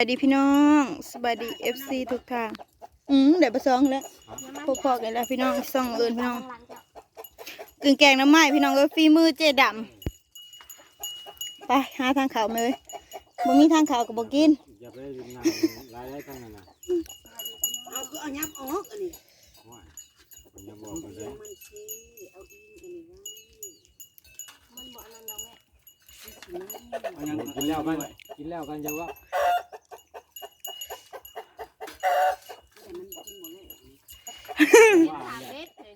สวัสดีพี่น้องสวัสดีเอฟซีทุกทาง อืมเดี๋ยวไปซองแล้วพอๆกันแล้วพี่น้องซองเอินพี่น้องกึ่งแกงน้ำไม้พี่น้องก็ฝีมือเจดำไปหาทางเขามาเลยบ่มีทางเขาก็บ่กินอย่าไปดึงนางรายได้ทั้งนั้นนะเอาก็เอายับออกอันนี้ว่าผมยังบอกกันเลเดี๋ยยวมันสิเอาอีอันนี้ไว้มันบอกนั่นเราแม่เอายังกินแล้วกันกินแล้วกันจะว่า สามเม็ดเลย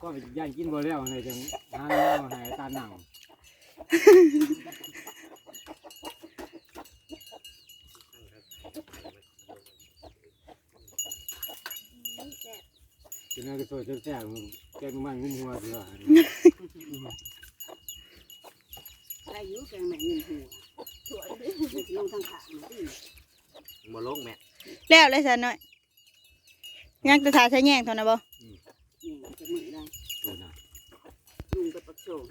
ก็ย่างกินบ่แล้วเลยจังหาแล้วหายตาหนังแซ่บกินแล้วก็สวยแซ่บๆแกงมันงุ้มหัวเสือได้อยู่แกงแม่เงินหัวสวยเลยลงทางขามันสิมาลงแม่ แล้วเลยสันหน่อย ยังจะทาใช้แยงเท่านั้นบ่นี่จะมือได้ตัวน่ะลุงไปปักโซง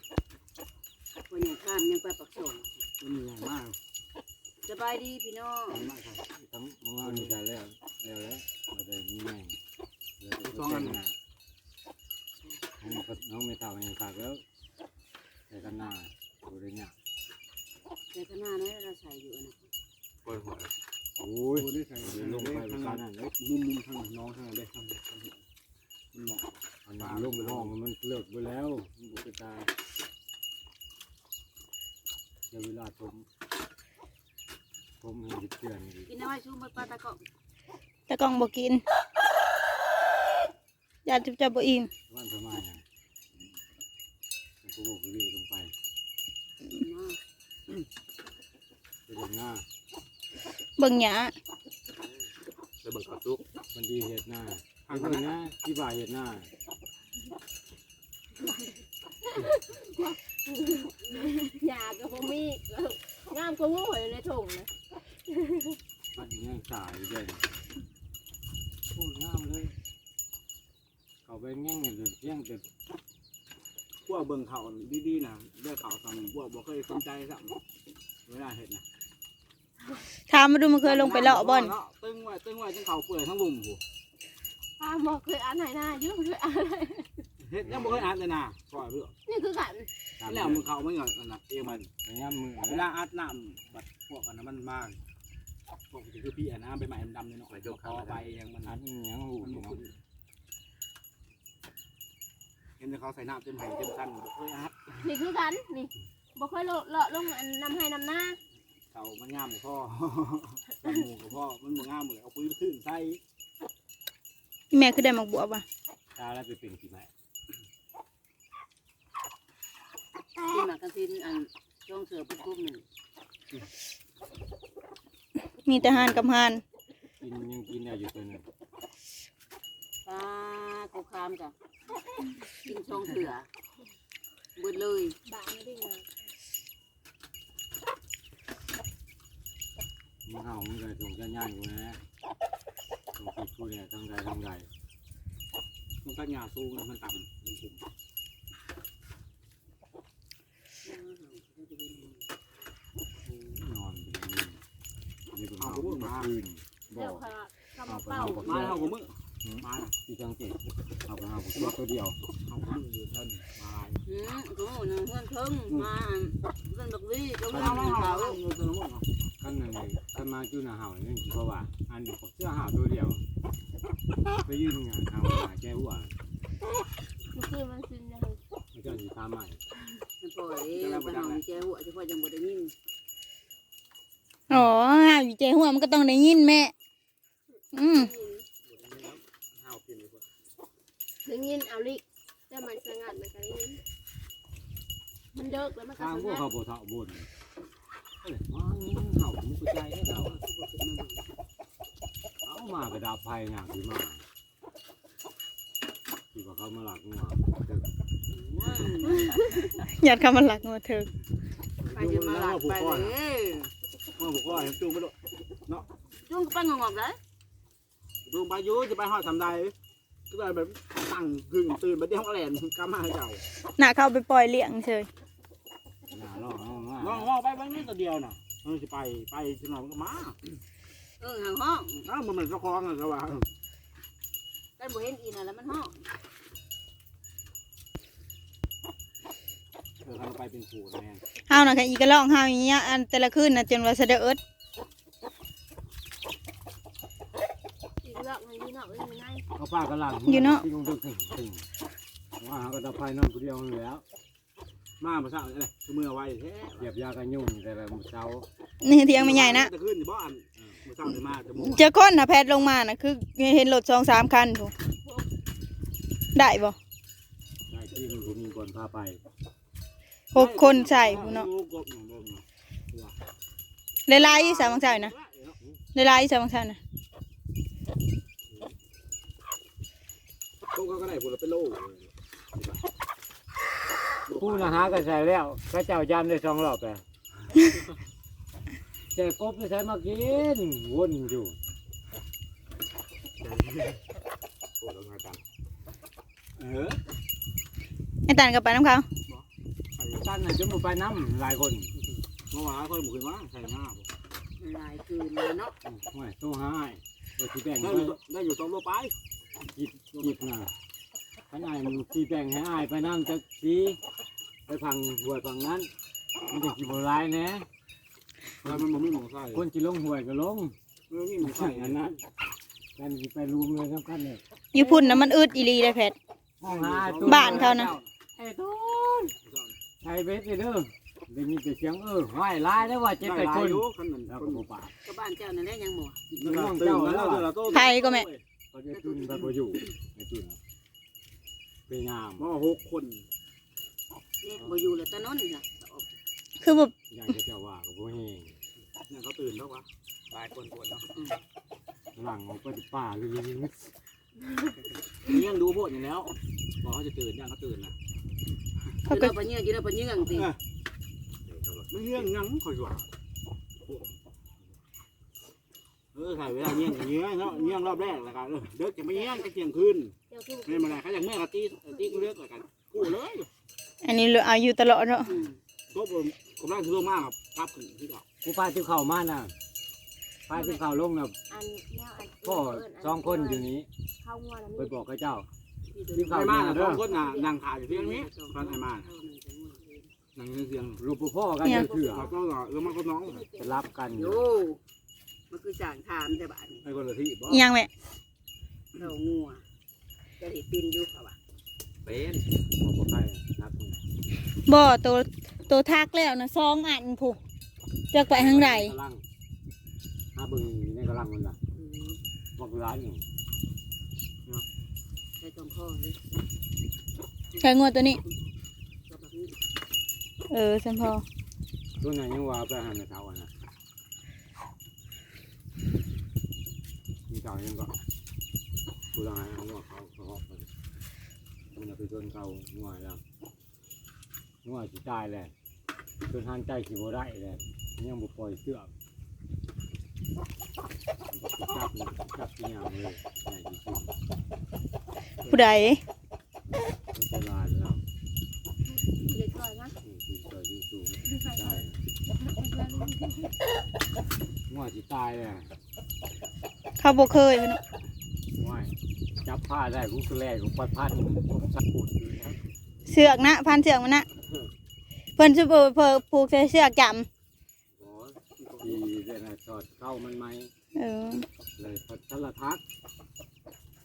วันยังข้ามยังไปปักโฉมันมีอย่างมากสบายดีพี่น้องมากครับทั้งมันมีใจแล้วแล้วแล้วเราจะมีแม่งแล้วสองอันนะน้องไม่เท่าไม่ขาดแล้วแต่กันหน้าดูได้เนี่ย แต่ข้างหน้านั้นเราใส่อยู่นะ ปวดหัว โอ้ยลงไปประการนั้นเลย มุมมุมทางน้องทางเด็กทางเด็กมันเหมาะ อันนั้นลงไปห้องมันเลิกไปแล้วบุกตาเดี๋ยวเวลาผมผมให้เตือนดีกินน้อยชูมือปลาตะกอกตะกล้องบ่กินญาติจะบ่อิ่มวันประมาณนั้นผมบอกวิ่งลงไปมาไปเดินหน้าเบิ่งหยาแล้วเบิ่งข้าวซุกวันดีเหตุหน้าทางคนนะที่บ่ายเหตุหน้า หยากับพมีงามก็งูอยู่ในถุงนะปัดยังสายเด่นพูดงามเลย เขาไปแง่งเงี้ยเพียงแต่พวกเบิ่งเขาดีๆนะเรื่องเขาทำพวกบ่เคยสนใจสักเวลาเห็ดนะถามมาดูมันเคยลงไปเลาะบ่อนตึงไว้ตึงไว้จนเขาเปื่อยทั้งบุ่มหูอ้าวบอกเคยอ่านไหนหน้าเยอะเคยอ่านอะไร เห็ดยังบ่เคยอ่านเลยนะปล่อยเพื่อนี่คือกันตามแล้วมึงเขาไม่เงยนะเองมันย่ำมือเวลาอัดน้ำบัดพวกอันนั้นมันมากพวกคือพี่อันน้ำไปใหม่ดำๆเลยเนาะคอไปยังมันอัดยังหูมันเนาะเห็นแต่เขาใส่น้ำเต็มไหเต็มกันบ่เคยอัดนี่คือกันนี่บอกเคยเลาะเลาะลงอันนำให้นำหน้าเขามันงามกับพ่อจมูกกับพ่อมันบ่งามเลยเอาปุ๋ยขึ้นใส่แม่คือได้หมักบัวบ่ะตาแล้วไปเป็นกี่ไม้ ที่มากระทินอันช่องเสือปุ๊บปุ๊บหนึ่งมีแต่หานกับหานกินยังกินได้อยู่ตัวนึงปลาโกคามจ้ะกินช่องเสือเบิดเลยบางไม่ได้งานมึงเห่ามึงเลยส่งจะย่างกูนะส่งติดกูเนี่ยทั้งใดทั้งใดมันก็หญ้าสูงมันต่ำมันปุ่ม นอนนี่ เป็นเห่ามาคืนบเดี๋อยวค่ะกำเป้ามาเท่ากับมึงมาน่ะที่จังเกตเอาไปหาผมตัวตัวเดียวเท่ากับมึงอยู่เท่านมาอืมกูนึงเพื่อนเพิ่งมาเพื่อนบักวี่ตรงไม่นี้เอาไม่เอาเขาอาเงินตัวมันเอาขั้นนั้นเลยขั้นมาจุน่ะเห่าเนี่เพราะว่า อันเสื้อห่าตัวเดียวไปยืนงานเห่าแก้หัวมันคือมันซึนเลยไม่เจ้าสีฟ้าใหม่มันปล่อยไปหาแจ้หัวเฉพาะยังบ่ได้ยิน อ๋อห้าวอยู่ใจหัวมันก็ต้องได้ยินแม่ อืมห้าวกินดีกว่าถึงยินเอาลิกแต่มันสงัดมันก็ได้ยินมันเดิกแล้วมันก็ทางสพวกงัดเขาโบเทาบนเอ้ยมาเห่ามุกใจให้เราเอามากระดาษไฟอย่างที่มาที่ว่าเขามาหลักงัวอยากคำมันหลักงัวเถิกไปจะมาหลักไปเลยเมื่อผมก็เห็นจูงไปด้วยจุ้งก็ไปงอกๆเลยจูงไปอยูจะไปหอดทำใดก็เลยแบบตั้งกึ่งตื่นไปเดี๋ยวเขาแหลนกลับมาให้เจ้าน่ะเข้าไปปล่อยเลี้ยงเฉยหน้าล่อเอามาน้องว่าไปวันนี้ตัวเดียวน่ะมันจะไปไปสนองก็มาเออห่างห้องอ้าวมันเป็นเจ้าของอะก็ว่า กันบ่เห็นอีน่ะแล้วมันห้อง เออเรา ไปเป็นผู้แม่เฮาน่ะค่ะอีกระลองเฮาอย่างเงี้ยอันแต่ละคืนน่ะจนว่าสะเดอดอีกรอบมันมีนอกอื่นไงเขาป้ากระหลังที่คงตึงถึงถึงว่าหาก็จะไปนอนคนเดียวนี่แล้ว มาภาษาอะไรคือมือไว้แท้เหยียบยากันยุ่งแต่ละมื้อเช้านี่เถียงไม่ใหญ่นะ จะขึ้นอยู่บ้านมือเศร้าจะมาจะมุ่งเจอคนน่ะแพทย์ลงมาน่ะคือเห็นรถ2 3คันพู้ได้บ่ได้ที่มันมีคนพาไป หกคนใส่พู้เนาะได้หลายอยู่สามบางเช้านะได้หลายอยู่สามบางเช้านะเขาก็ได้ผลเป็นโลผู้นะฮะก็ใส่แล้วพระเจ้ายามได้สองรอบแล้วแต่กบไม่ใช่มากินวนอยู่โอ้แล้วไงกันเออไอ้ตันกับไปน้ำเขา ตั้นน่ะจะมาไปน้ำหลายคนเมื่อวานคนบุกมาใส่หน้าหลายคืนเลยเนาะไม่ตู้ให้ตัวที่แบ่งได้ให้อยู่ได้อยู่สองโลไปจิบจิบน่ะขนายมันที่แบ่งให้อายไปน้ำจะสีไปพังหวยฝั่งนั้นมันจะกี่โบราณนะแล้วมันไม่หมองใส่คนที่ลงหวยก็ลงมันไม่หมองใส่ใส่อันนั้นกันสิไปรุมเลยสำคัญเลยอยู่พุ่นน่ะมันอึดอีหลีได้แพทย์ห้องหาตู้บ้านเขานะไอ้ต้น ไอ้เบสไปเด้อได้ยินแต่เสียงเออห้อยลายได้ว่าเจ็บได้แต่หลาคยนอยู่ขนาดแล้วคก็นบ่ปากก็บ้านเจ้านั่นแหละยังหมู่ตื่นแล้วเดี๋ยวเราโต้ใครก็แม่ เขาจะจุนไปบ่อยู่ไอ้จุนไปงามมาหกคนนี่บ่อยู่แล้วตะนนน่ะคือแบบอย่างจะเจ้าว่ากับพวกเฮงเนี่ยเขาตื่นแล้ววะลายคนปวดเนาะหลังของปฏิป่าเลยเลี้ยงดูพวกอย่างแล้วบอกเขาจะตื่นยังเขาตื่นนะ อยู่แล้วปะเยื่องอยู่แล้วปะเยื่องติไม่เลี้ยงยังคอยว่าเออใส่เวลาเลี้ยงอย่างเงี้ยเนาะเลี้ยงรอบแรกแล้วกันเด็กจะไม่เลี้ยงจะเที่ยงคืนเดี๋ยวคือไม่มาไหนเขาอย่างแม่กะตีตีกูเลือกแล้วกันกู้เลยอันนี้เอาอยู่ตลอดเนาะอืมก็ผมกำลังซื้อมากครับกลับขึ้นที่เก่ากูพาจิ้วเข่ามาน่ะพาจิ้วเข่าลงน่ะอันแนวอันพ่อสองคนอยู่นี้เข้างัวแล้วไปมีบอกกับเจ้าที่ตัวที่นี้เข่า ไอ้มามาสเด้อองคนน่ะนั่งถ่ายอยู่ที่นี้ฟังไอ้มานั่งเสียงลูกพ่อกันจะเถื่อเขาก็เออมันก็น้องจะรับกันโยมันคือจางถามแต่บ้านไอ้คนละที่บ่อิหยังแม่เรางัวจะเห็นปีนอยู่เขาว่าเป็นบอกบ่ใครนักบ่ตัวตัวทักแล้วนะสองอันผู้จักไปทางใดกำลังหาเบิ่งอยู่ในกำลังมันล่ะอืมบอกร้านอยู่ ใช้ตรงข้อเลยใช้งวดตัวนี้ ก็แบบนี้เออสันพอตัวไหนยังว่าไปหาในเท้าอะนะมีเก่ายังก็กูลายเอาหัวเขาเขาหอบไปมันจะไปชนเขาหัวแล้วหัวสิตายเลยจนหันใจสิบ่ได้เลยยังบ่ปล่อยเสือกจับจับที่ยามเลยใหญ่ที่สุด ผู้ใดตลาดนะเด็กน้อยนะอืมที่เกิดที่สูงได้หัวสิตายเลยเขาบ่เคยเพิ่นเนาะว่ายจับผ้าได้กูก็แลกกูไปพันผมสักปุดเสือกนะพันเสือกมันนะเพิ่นสิบ่เพิ่นผูกใส่เสือกจำโอ้ยทีเรื่องสอดเข้ามันไหมเออเลยพัทละทัก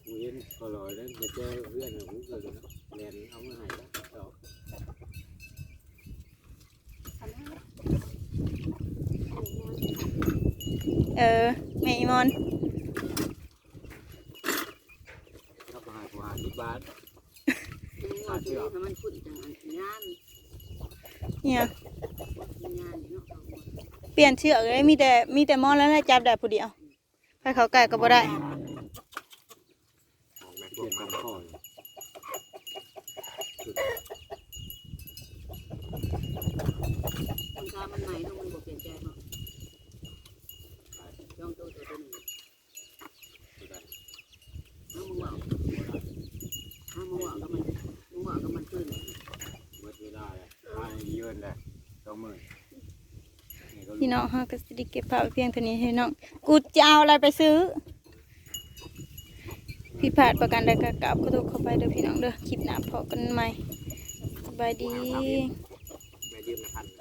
เห็นก็ลอยแล้วไปเจอเพื่อนของกูเลยนะแลนเอามาให้แล้วเจ้าเออแม่อีมอนถ้าหาผู้หาสิบบาทงัวตัวนี้ถ้ามันขุ่นจังอันงานเนี่ยงานเนาะเอางัวเปลี่ยนเชือกเลยมีแต่มีแต่มอนแล้วแหละจับได้ผู้เดียวถ้าเขาไก่ก็บ่ได้ออกแบบ เปลี่ยนคำข้อคนค้ามันใหม่เนาะมันบ่เปลี่ยนใจเนาะย่องตัวตัวตัวนี้เอามึงว่าเอามึงว่ากับมันมึงว่ากับมันขึ้นเมื่อเวลาเลยมาเยือนเลยสองหมื่นนี่ก็อีพี่น้องฮะก็สิได้เก็บภาพเพียงเท่านี้ให้น้องกูจะเอาอะไรไปซื้อ ผิดพลาดประการใดก็กราบขอโทษเข้าไปเด้อพี่น้องเด้อคลิปหน้าพอกันใหม่สบายดีแม่ยืมนะพัน